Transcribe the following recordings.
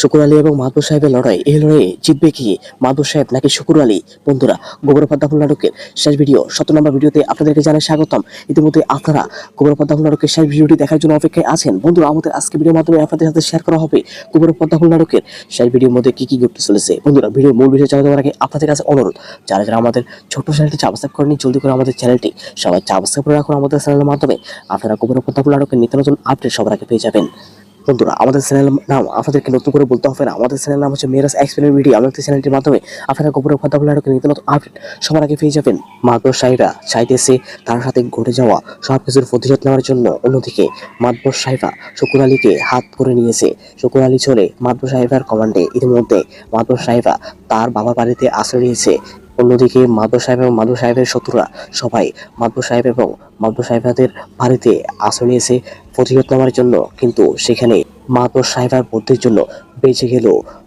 শুকুর আলী এবং মাহবুব সাহেবের লড়াই, এই লড়াইয়ে জিতবে কি মাহবুব সাহেব নাকি শুকুর আলী? বন্ধুরা, গোবর পদ্মাফুল নাটকের শেষ ভিডিও সত নম্বর ভিডিওতে আপনাদেরকে জানাই স্বাগতম। ইতিমধ্যে আপনারা গোবর পদ্মাফুল নাটকের শেষ ভিডিওটি দেখার জন্য অপেক্ষায় আছেন। বন্ধুরা, আমাদের আজকে ভিডিওর মাধ্যমে আপনাদের সাথে শেয়ার করা হবে গোবর পদ্মাফুল নাটকের শেষ ভিডিওর মধ্যে কী কী ঘটতে চলেছে। বন্ধুরা, ভিডিওর মূল বিষয় জানাতে আগে আপনাদের কাছে অনুরোধ, যারা যারা আমাদের ছোট্ট চ্যানেলটি সাবস্ক্রাইব করেনি জলদি করে আমাদের চ্যানেলটি সবাই সাবস্ক্রাইব করে রাখুন আমাদের চ্যানেলের মাধ্যমে। আপনারা গোবর পদ্মাফুল নাটকের নিত্য নতুন আপডেট সবার আগে পেয়ে যাবেন। বন্ধুরা, আমাদের চ্যানেল নাম আপনাদেরকে নতুন করে বলতে হবে না। আমাদের চ্যানেল নাম হচ্ছে মেরাজ এক্সপেরিমেন্ট ভিডিও আমাদের চ্যানেলটির মাধ্যমে আপনারা গোবরের কথা বলে নিত্য নতুন আপডেট সবার আগে পেয়ে যাবেন। মাদবর সাহেবরা চাইতেছে তার সাথে ঘটে যাওয়া সব কিছুর প্রতিশোধ নেওয়ার জন্য অন্যদিকে মাদবর সাহেবা শকুর আলীকে হাত করে নিয়েছে। শকুর আলী চলে মাদবর সাহেবার কমান্ডে ইতিমধ্যে মাদবর সাহেবা তার বাবার বাড়িতে আশ্রয় নিয়েছে। অন্যদিকে মাদবর সাহেব এবং মাদবর সাহেবের শত্রুরা সবাই মাদবর সাহেব এবং মাদবর সাহেবাদের বাড়িতে আশ্রয় নিয়েছে প্রতিরোধ নেওয়ার জন্য। কিন্তু সেখানে মাদবর সাহেবার বুদ্ধির জন্য বেঁচে গেল।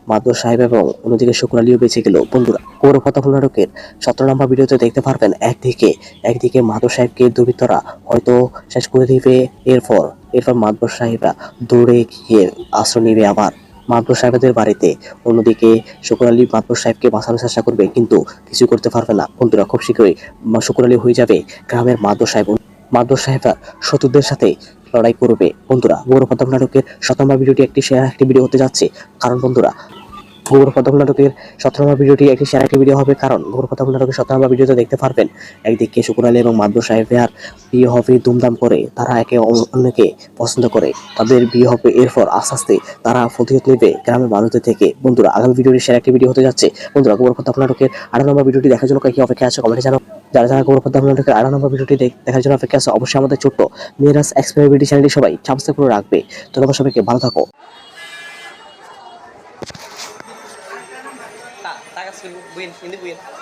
মাদবর সাহেব এবং অন্যদিকে শুক্র আলীও বেঁচে গেল। বন্ধুরা পৌরপথা নাটকের সতেরো নম্বর ভিডিওতে দেখতে পারবেন, একদিকে একদিকে মাদবর সাহেবকে দুর্বৃত্তরা হয়তো শেষ করে দিবে। এরপর এরপর মাদবর সাহেবরা দৌড়ে গিয়ে আশ্রয় নেবে আবার। মাদবর সাহেবদের বাড়িতে। অন্যদিকে শুকুর আলী মাদবর সাহেবকে বাঁচানোর চেষ্টা করবে, কিন্তু কিছু করতে পারবে না। বন্ধুরা, খুব শীঘ্রই শুকুর আলী হয়ে যাবে গ্রামের মাদবর সাহেব মাদবর সাহেবরা শত্রুদের সাথে লড়াই করবে। বন্ধুরা গৌরব নাটকের শতমা ভিডিওটি একটি শেয়ার একটি ভিডিও হতে যাচ্ছে। কারণ বন্ধুরা গৌর পদ্ম নাটকের সতেরোমা ভিডিওটি একটি শেয়ার একটি ভিডিও হবে। কারণ গৌর পদ্ম নাটকের সতেরোমা ভিডিওতে দেখতে পারবেন একদিকে শুকুর আলী এবং মাদবর সাহেবের বিয়ে হবে দুমদাম করে তারা একে অন্য- অন্যকে পছন্দ করে। তাদের বিয়ে হবে এরপর আস্তে আস্তে তারা প্রতিহত নেবে গ্রামের মানুষদের থেকে। বন্ধুরা, আগামী ভিডিওটি শেয়ার একটি ভিডিও হতে যাচ্ছে। বন্ধুরা গৌর পদ্ম নাটকের আঠারো নম্বর ভিডিওটি দেখার জন্য কি অপেক্ষা আছে? কমেন্টে জানাও। যারা যারা গৌর পদ্ম নাটকের আঠারো নম্বর ভিডিওটি দেখার জন্য অপেক্ষা আছে, অবশ্যই আমাদের ছোট্ট মেয়েরাস এক্সপেরিমেন্ট চ্যানেলটি সবাই সাবস্ক্রাইব করে রাখবে। ধন্যবাদ সবাইকে ভালো থাকো। 印度片。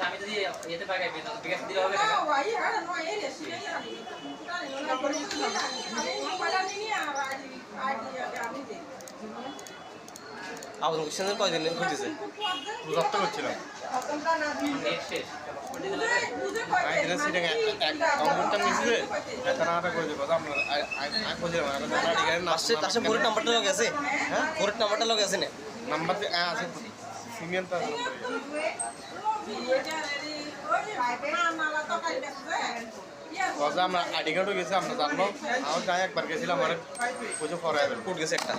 আমি যদি ইয়েতে পাই বিকাশ দিলে হবে টাকা? আবেদন করছেন কয়দিন হইতেছে রক্ত করছিলাম। করে নাম্বারটা আছে? হ্যাঁ? ফোনের নাম্বারটা লগে আছে না? নাম্বার আছে। সিনিয়র তো আমরা আইডি কার্ডও গেছে আমরা জানলো আমার গায়ে একবার গেছিলাম আমার পুজো দেবে কোড গেছে একটা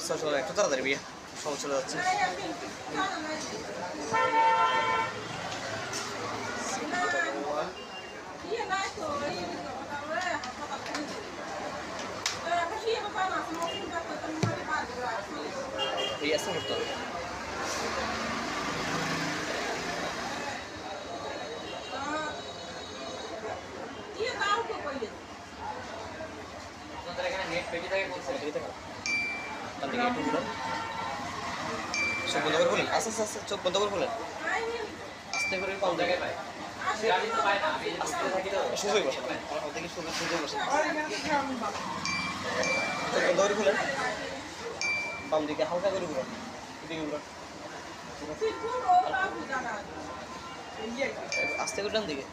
চল চল একটু তাড়াতাড়ি বিয়ে সময় চলে যাচ্ছে। আসতে করতে হবে আপনাদের এখানে নেট পেটি থাকে কোন ঠিক আছে চোখ বন্ধ করে খুলেন আস্তে আস্তে চোখ বন্ধ করে খুলেন আস্তে করে কোন জায়গায় তো সুযোগ বসেন আমার সুযোগ সুযোগ বসেন চোখ বন্ধ করে খুলেন বাম দিকে হালকা করে ঘুরান এদিকে ঘুরান আস্তে করে ডান দিকে।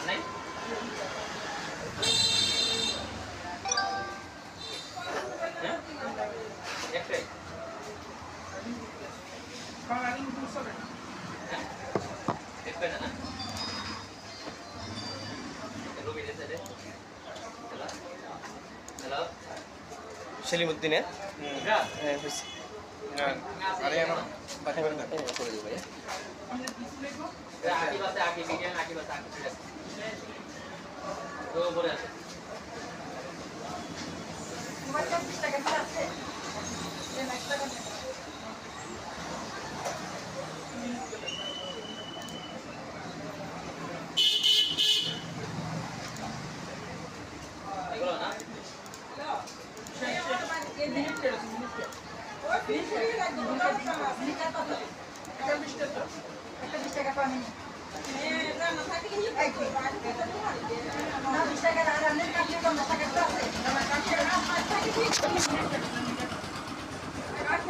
নাই আকি মিডিয়াম আকি বাসে আকি ঠিক আছে। তো উপরে আছে? এগুলো না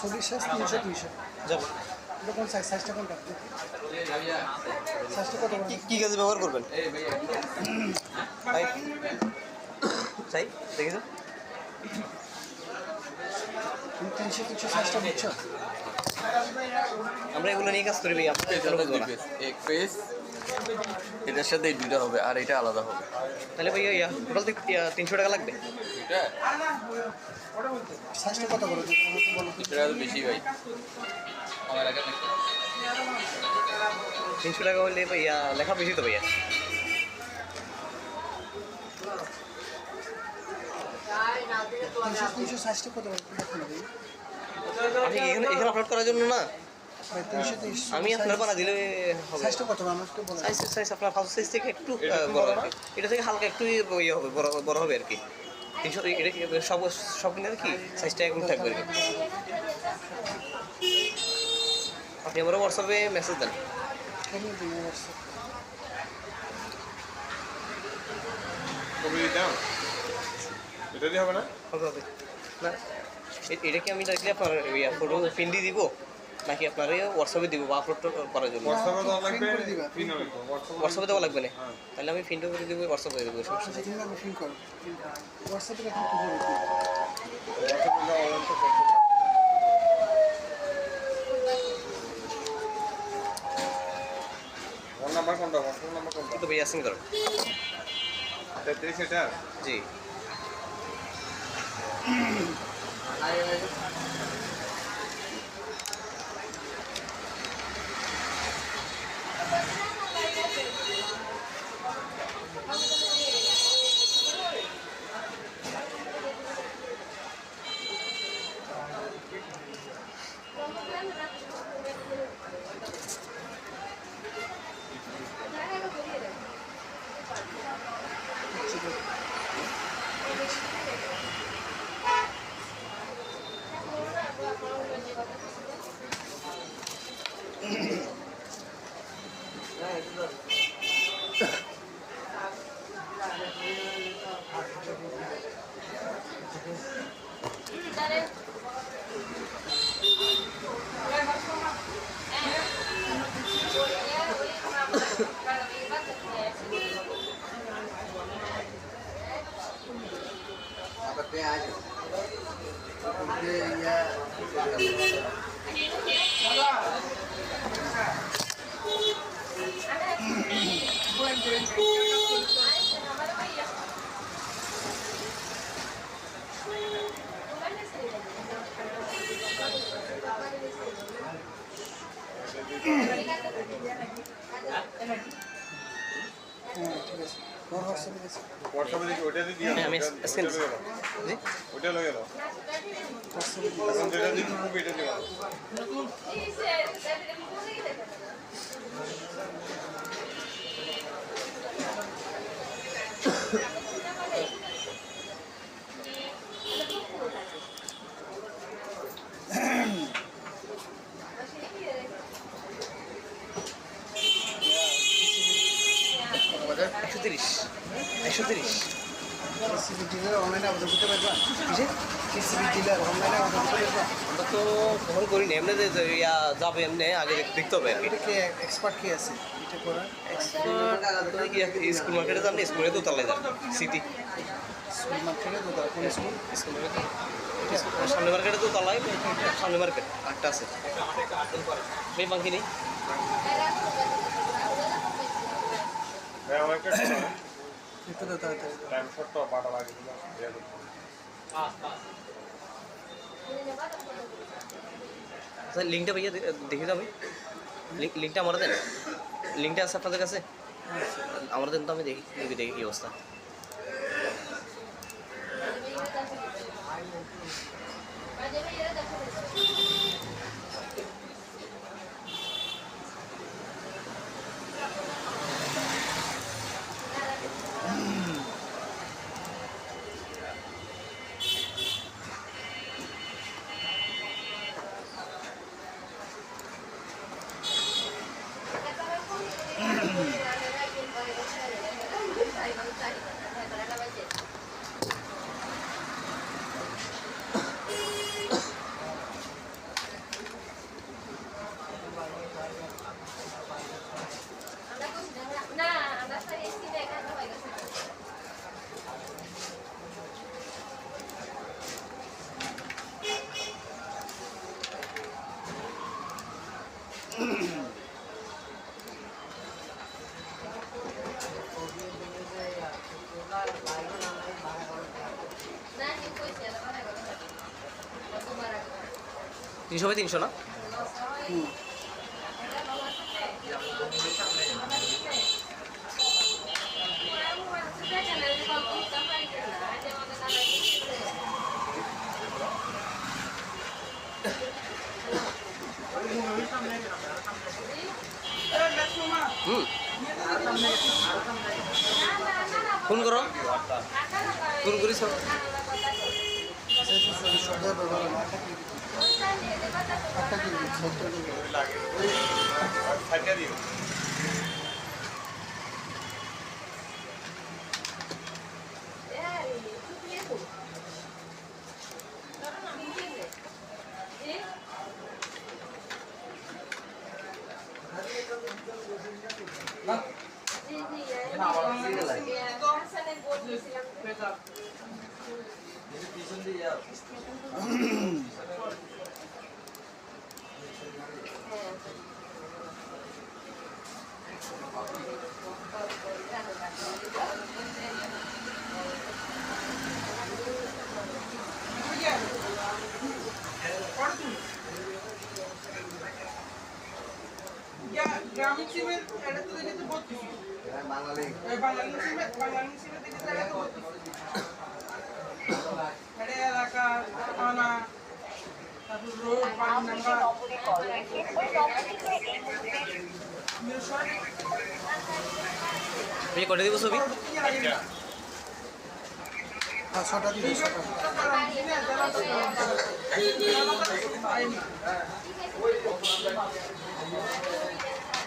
ছবির সাইজ তিনশো দুইশো। যাবে। এটা কোন সাইজ সাইজটা কোনটা? সাইজটা কত? কি কি কাজে ব্যবহার করবেন? ভাই চাই দেখেছ তুমি তিনশো তিনশো সাইজটা বুঝছ? আমরা এগুলো নিয়ে কাজ করি ভাই আপনার এক এটার সাথে এই দুইটা হবে আর এটা আলাদা হবে। তাহলে ভাই ইয়া টোটাল তিনশো টাকা লাগবে? এটা কত বড় এটা বেশি ভাই। আমার তিনশো টাকা হলে ভাইয়া লেখা বেশি তো ভাইয়া। আপনি কি এখানে এখানে আপলোড করার জন্য না? আমি আপনার বানা দিলে হবে। সাইজটা কত বড় একটু বলো সাইজ সাইজ আপনার ফার্স্ট সাইজ থেকে একটু বড় কি। এটা থেকে হালকা একটু ইয়ে হবে বড় বড় হবে আর কি। তিনশো এটা কি সব সব কিনে কি? সাইজটা একদম থাকবে আর কি। আপনি আমার হোয়াটসঅ্যাপে মেসেজ দেন। এটা দিয়ে হবে না? হবে হবে। না এটা কি আমি দেখলে আপনার ইয়া ফটো পিন দিয়ে দিব? নাকি আপনার হোয়াটসঅ্যাপে দিব বা আপলোড করার জন্য? হোয়াটসঅ্যাপে দেওয়া লাগবে দিবা। না? হ্যাঁ। তাহলে আমি পিনটা করে দিব হোয়াটসঅ্যাপে দেবো করো। তো ফোন নাম্বার কোনটা? হোয়াটসঅ্যাপ নাম্বার কোনটা? কিন্তু ভাই আসেন করো তেত্রিশ এটা? জি। ঠিক আছে ওটা দিয়ে দিও হ্যাঁ, আমি ওটা- স্ক্যান ওটা লয়ে দাও। জি ওটা লয়ে দাও হোয়াটসঅ্যাপে এখন যেটা দিই খুব এটা দিও একশো তিরিশ একশো তিরিশ কেসিবি ডিলার অনলাইনে আবেদন করতে পারবা কেসিবি ডিলার অনলাইনে আবেদন করতে পারবা আমরা তো কখন করিনি এমনি যে যে যাবে এমনি আগে দেখতে হবে এটা কি। এক্সপার্ট কি আছে? এটা করার তুমি কি স্কুল মার্কেটে যান স্কুলে তো তালাই যান সিটি স্কুল মার্কেটে তো কোন স্কুল স্কুল মার্কেট সামনে মার্কেটে তো তালাই সামনে মার্কেট আটটা আছে। মেয়ে বাঙ্কি নেই? একটু তো তাড়াতাড়ি। আচ্ছা লিঙ্কটা ভাইয়া দে- দাও ভাই লিঙ্কটা আমার দেন। লিঙ্কটা আছে আপনাদের কাছে? আমার দেন তো, আমি দেখি দেখি দেখি কি অবস্থা। না আমরা স্যার এসি দেখা হয়ে গেছে না ঠিক কইছে এটা কথা কথা তোমার আগে তিনশো বাই তিনশো না? ফোন করো। ফোন করিস সদর ব্যবহার না একটা কি সেক্টর গ্রামীণ সিমের এটা তো দেখেছি বত্রিশ। বাঙালি। সিমের বাঙালি সিমের দেখেছি এটা তো বত্রিশ। এলাকা থানা তারপর রোড বাড়ি নাম্বার। ভাই করে দিব ছবি? হ্যাঁ ছটা ছটা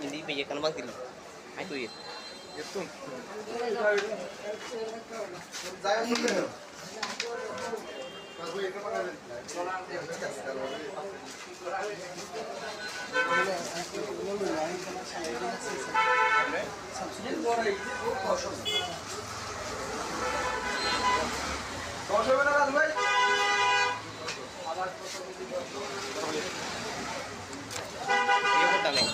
hindi bigyan ka naman kilo ay kuya Iya, ko tanong.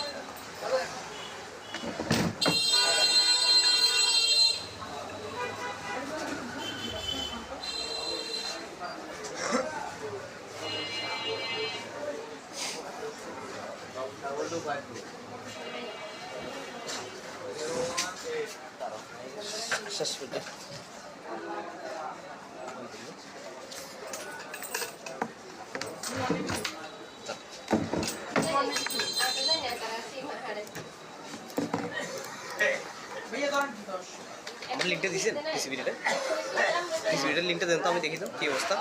আমার লিঙ্কটা পিসিবিটা পিসিবিটার লিঙ্কটা দেন তো আমি দেখি তো কী অবস্থা?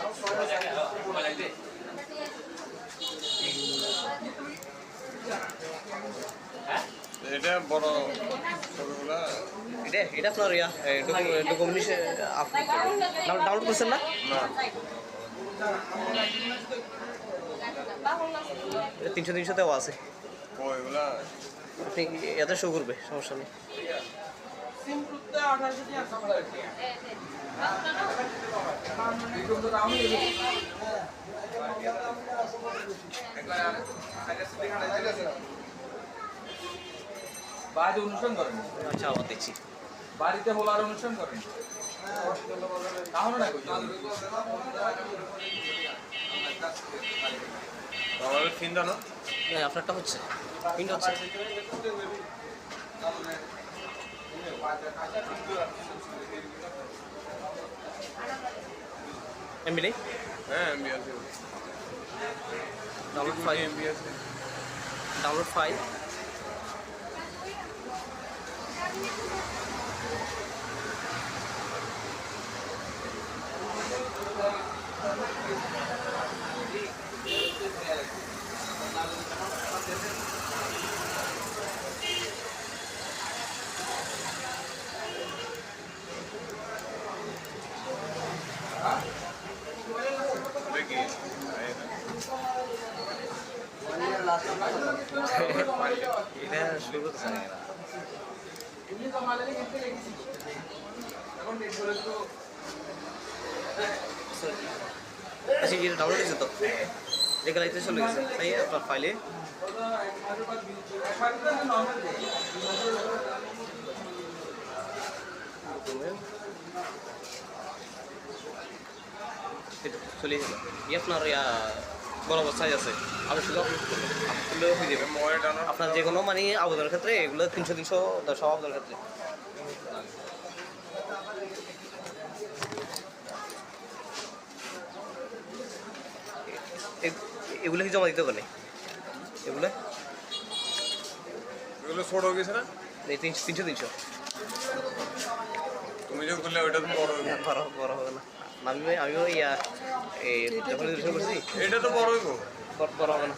এটা বড় এটা এটা আপনার ইয়া ডকুমেন্ট ডাউনলোড করছেন না? এটা তিনশো তিনশো দেওয়া আছে আপনি এত শো করবে সমস্যা নেই। বাড়িতে অনুষ্ঠান করেন? আচ্ছা আবার দেখছি। বাড়িতে হোলার অনুষ্ঠান করেন? তাহলে না কই? হ্যাঁ, আপনারটা হচ্ছে। প্রিন্ট হচ্ছে। এমবি নেই হ্যাঁ এমবি আছে ডাউনলোড ফাইল এমবি আছে ডাউনলোড ফাইল দেখি এটা শুরু করতে চাই না আচ্ছা এটা ডাউনলোড হয়েছে তো দেখে লাইতে চলে গেছে তাই আপনার ফাইলে এটা চলে গেল ই আপনার বরাবর সাইজ আছে। আপনি শুধু আপলোড হয়ে যাবে আপনার যে কোনো মানে আবেদনের ক্ষেত্রে এগুলো তিনশো তিনশো সব আবেদনের ক্ষেত্রে। এগুলো কি জমা দিতে হবে না এগুলো? এগুলো ছোট হয়ে গেছে না? এই তিনশো তিনশো তিনশো। তুমি যে করলে ওইটা তো বড় বড় বড় হবে না। আমি আমিও ইয়া যখন রেজিস্ট্রেশন করছি। এটা তো বড়। হইব বড় হবে না।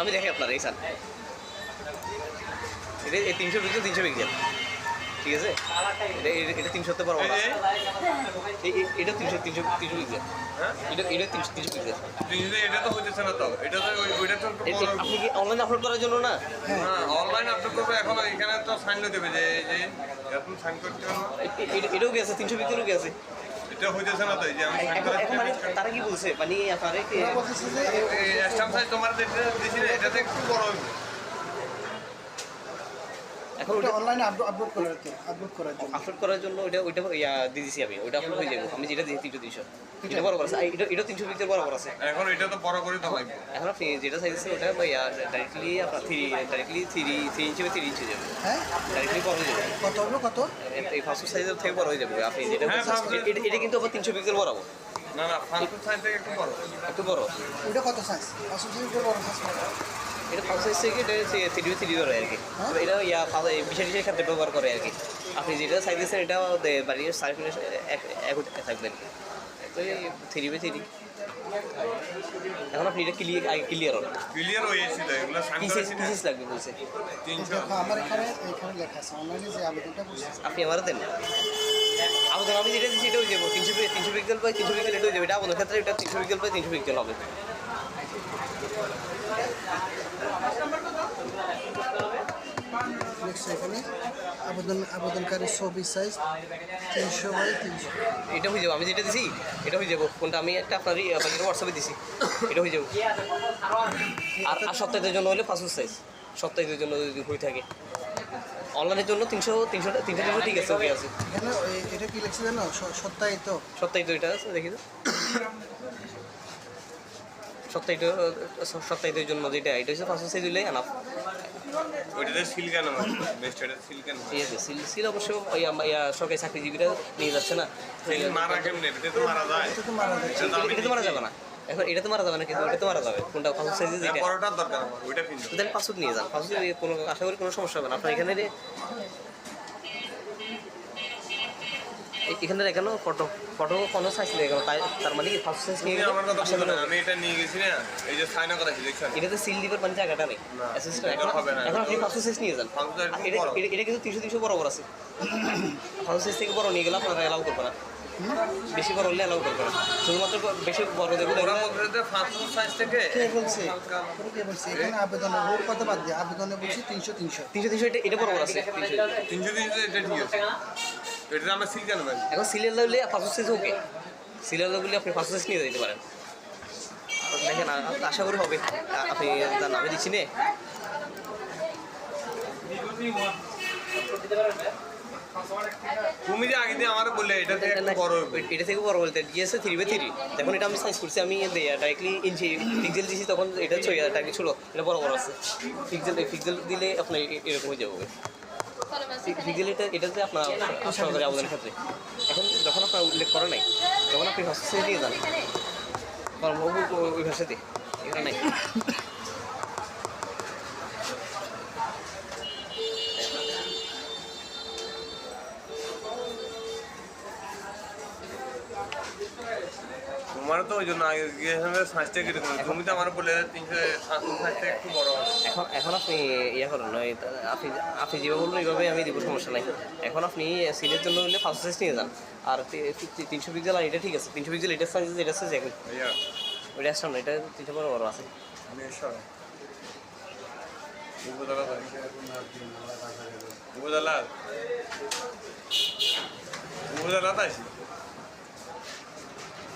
আমি দেখি আপনার এই সার এটা এই তিনশো পিক্সেল তিনশো পিক্সেল ঠিক আছে এটা তিনশোতে পারব না এটা তিনশো তিনশো তিনশো পিক্সেল হ্যাঁ এটা এটা তিনশো তিনশো পিক্সেল এটা তো হইতেছে না তো এটা তো ওই- ওইটা তো আপনি কি অনলাইন আপলোড করার জন্য না হ্যাঁ অনলাইন আপলোড করবে এখন এখানে তো সাইন দেবে যে এই যে সাইন করতে হবে এটাও গেছে তিনশো পিক্সেলও গেছে এটা হইতেছে না তো এই যে আমি মানে তারা কি বলছে মানে আপনার সাইজ তোমার দিছি এটাতে একটু বড় হইব এখন ওটা ওটা অনলাইনে আপলোড করার আপলোড করার জন্য। আপলোড করার জন্য ওইটা ওইটা দিয়ে দিছি আমি। ওইটা আপলোড হয়ে যাবে। আমি যেটা দিয়েছি তিনশো তিনশো এটা বরাবর আছে। এটা এটা তিনশো পিক্সেল বরাবর আছে। এখন এটা তো বড় করে তো এখন আপনি যেটা চাইছেন ওটা ইয়া ডাইরেক্টলি আপনার three directly three three inch বা থ্রি ইঞ্চি যাবে। হ্যাঁ? ডাইরেক্টলি বড় হয়ে যাবে। কত হলো কত? এই ফার্স্ট সাইজের থেকে বড় হয়ে যাবে। আপনি যেটা হ্যাঁ, এটা- কিন্তু আবার তিনশো পিক্সেল বরাবর। না না ফাংশন সাইজ থেকে একটু বড়। একটু বড়। ওটা কত সাইজ আসলে ওটা বড় সাইজ এটা সাইজ থেকে এটা থ্রি থ্রি ধরে আর কি। হ্যাঁ? এটা ইয়া বিশেষ বিশেষ ক্ষেত্রে ব্যবহার করে আর কি। আপনি যেটা সাইজ দিচ্ছেন এটা বাড়ির সার্কুলেশন এক থাকবে আর কি। তো থ্রি বাই থ্রি এখন আপনি এটা ক্লিয়ার আগে ক্লিয়ার ক্লিয়ার হয়েছিল এগুলো লাগবে বলছে। আমার এখানে এখানে লেখা আছে অনলাইনে যে আবেদনটা করছি আপনি আমার দেন আবেদন আমি যেটা দিচ্ছি এটা হয়ে যাব। তিনশো তিনশো পিক্সেল পাই তিনশো পিক্সেল এটা হয়ে যাবে। এটা আবেদনের ক্ষেত্রে এটা তিনশো পিক্সেল পাই তিনশো পিক্সেল হবে। দেখছ এখানে। আবেদন আবেদনকারী ছবি সাইজ তিনশো বাই তিনশো। এটা হয়ে যাব আমি যেটা দিছি এটা হয়ে যাব। কোনটা আমি একটা আপনার হোয়াটসঅ্যাপে দিছি এটা হয়ে যাব। আর আর সপ্তাহের জন্য হলে পাসপোর্ট সাইজ সপ্তাহের জন্য যদি হয়ে থাকে। অনলাইনের জন্য তিনশো তিনশো তিনশো তিনশো ঠিক আছে ওকে আছে। এটা কি লিখছে জানো? স- সত্যায়িত সপ্তাহিত এটা আছে দেখি তো সপ্তাহিত সপ্তাহিতের জন্য যেটা এটা হচ্ছে পাসপোর্ট সাইজ হলে আনাফ ওইটাতে সিল কেন বেস্ট এটা সিল কেন ঠিক আছে সিল সিল অবশ্য ওই সরকারি চাকরিজীবীরা নিয়ে যাচ্ছে না। মারা কেমনে? এটা তো মারা যায়। এটা তো মারা যাচ্ছে এটা তো আমি এটা তো মারা যাবে না। এখন এটা তো মারা যাবে না কিন্তু ওটা তো মারা যাবে। কোনটা পাসপোর্ট সাইজে যেটা? বড়টার দরকার আমার ওইটা কিনবো তাহলে পাসপোর্ট নিয়ে যান। পাসপোর্ট কোনো আশা করি কোনো সমস্যা হবে না। আপনার এখানে এখানে এখানে ফটো ফটো কোনো সাইজ নেই এখানে তাই তার মানে কি ফার্স্ট সাইজ নিয়ে গেলে আমার কথা আশা বলবে করি না আমি এটা নিয়ে গেছি না এই যে সাইনা করা দেখছেন এটাতে সিল দিবার মানে জায়গাটা নেই। Assistant, এটা এখন হবে না। এখন আপনি ফার্স্ট সাইজ নিয়ে যান। এটা এটা- এটা কিন্তু তিনশো তিনশো বরাবর আছে। ফার্স্ট সাইজ থেকে বড় নিয়ে গেলে আপনারা এলাও করবে না। বেশি বড় হলে এলাও করবে না। শুধুমাত্র বেশি বড় দেবো ওরা বলছে যে পাসপোর্ট সাইজ থেকে কে বলছে? ওরা কে বলছে? এখানে আবেদনের রোড কত বাদ দিয়ে আবেদনে বলছি তিনশো তিনশো। তিনশো তিনশো এটা এটা বরাবর আছে। তিনশো তিনশো তিনশো এটা ঠিক আছে এটা আমরা সিল কেন ভাই এখন সিলের লাগলে ফার্স্ট সাইজ ওকে সিলের লাগলে আপনি ফার্স্ট সাইজ নিয়ে যেতে পারেন। দেখেন আশা করি হবে। আপনি তার নামে দিচ্ছি নে। তুমি যে আগে দিয়ে আমার বললে এটা থেকে বড় এটা থেকে বড় বলতে গিয়েছে থ্রি বাই থ্রি দেখুন এটা আমি সাইজ করছি আমি ডাইরেক্টলি ইঞ্চি পিক্সেল দিয়েছি তখন এটা ছয় হাজার টাকা ছিল এটা বড় বড় আছে। পিক্সেল পিক্সেল দিলে আপনার এরকম হয়ে যাবে। পিক্সেল এটাতে আপনার সরকারি আবেদনের ক্ষেত্রে এখন যখন আপনার উল্লেখ করে নাই তখন আপনি হস্তে দিয়ে যান কর্মভূ ওই ভাষাতে এখানে নাই ওই জন্য আগে গিয়েছিলাম সাইজটা কেটে তুমি তো আমার বলে তিনশো সাতশো সাইজটা একটু বড় এখন এখন আপনি ইয়ে করেন ওই আপনি আপনি যেভাবে বলবেন এইভাবে আমি দিব সমস্যা নাই। এখন আপনি সিলের জন্য হলে ফার্স্ট সাইজ নিয়ে যান। আর তিনশো পিক্সেল আর এটা ঠিক আছে। তিনশো পিক্সেল এটার সাইজ এটা সাইজ ভাইয়া। ওইটা আসলাম না এটা তিনশো বড় বড় আছে। উপজেলা উপজেলা? উপজেলা আছি আইডি কার্ডে কোনো সমস্যা নেই আইডি কার্ড মেমরি পাসপোর্ট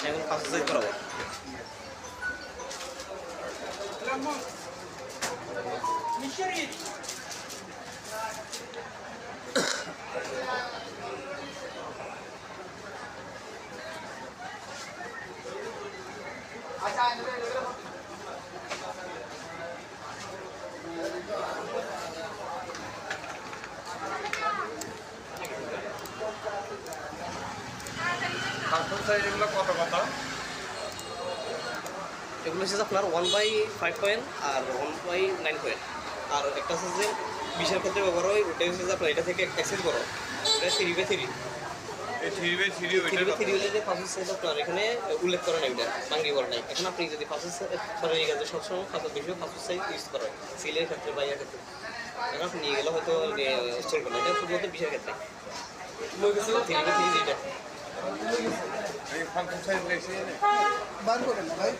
এখন ফার্স্ট সাইজ করাবো সাতশো সাইজ এগুলো কত কথা এগুলো হচ্ছে আপনার ওয়ান বাই ফাইভ পয়েন্ট আর ওয়ান বাই নাইন পয়েন্ট আর একটা হচ্ছে যে বিশের ক্ষেত্রে ব্যবহার হয় ওটা হচ্ছে যে আপনার এটা থেকে এক্সেস করো। এটা three by three three by three three by three হলে যে ফার্স্ট সাইজ আপনার এখানে উল্লেখ করে নাই ওটা বাঙ্গি করে নাই। এখন আপনি যদি ফার্স্ট সরি গেছে সবসময় ফার্স্ট বেশি ফার্স্ট সাইজ ইউজ করা হয় সিলের ক্ষেত্রে বা ইয়ার ক্ষেত্রে। এখন আপনি নিয়ে গেলে হয়তো স্টোর করলেন। এটা শুধুমাত্র বিশের ক্ষেত্রে। থ্রি বাই থ্রি যেটা। বার করেন না ভাই।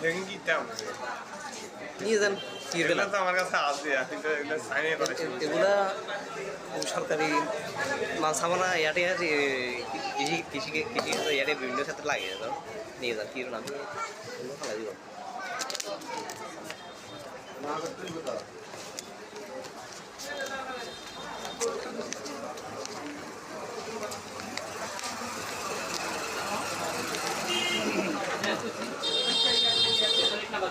করে নিয়ে যান এগুলো তো আমার কাছে আছে সাইনে করে এগুলা সরকারি মাল সামানা কৃষি কৃষি কৃষি ইয়াতে বিভিন্ন ক্ষেত্রে লাগে তো নিয়ে যান কি নাম ফেলা দিব নাম্বার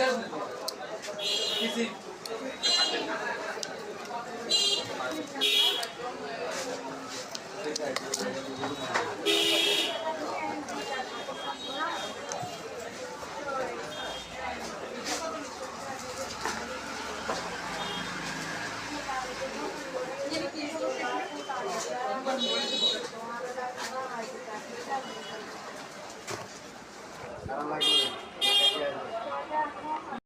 আপনি